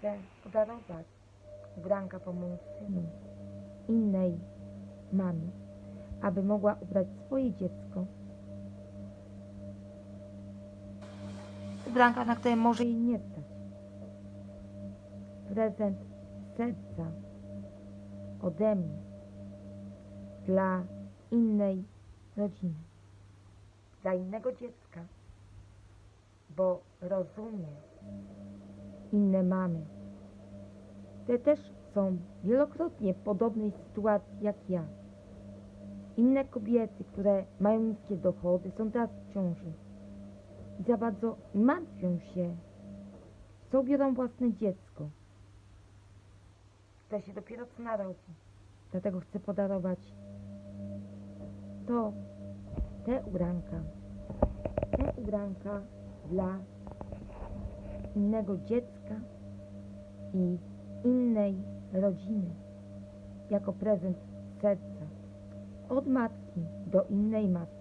chcę podarować ubranka po moim synu innej mamie, aby mogła ubrać swoje dziecko. Ubranka, na które może jej nie stać. Prezent serca ode mnie dla innej rodziny, dla innego dziecka, bo rozumiem inne mamy, które też są wielokrotnie w podobnej sytuacji jak ja. Inne kobiety, które mają niskie dochody, są teraz w ciąży. I za bardzo martwią się, co ubiorą własne dziecko, które się dopiero co narodzi. Dlatego chcę podarować to, te ubranka, te ubranka dla innego dziecka i innej rodziny, jako prezent serca, od matki do innej matki.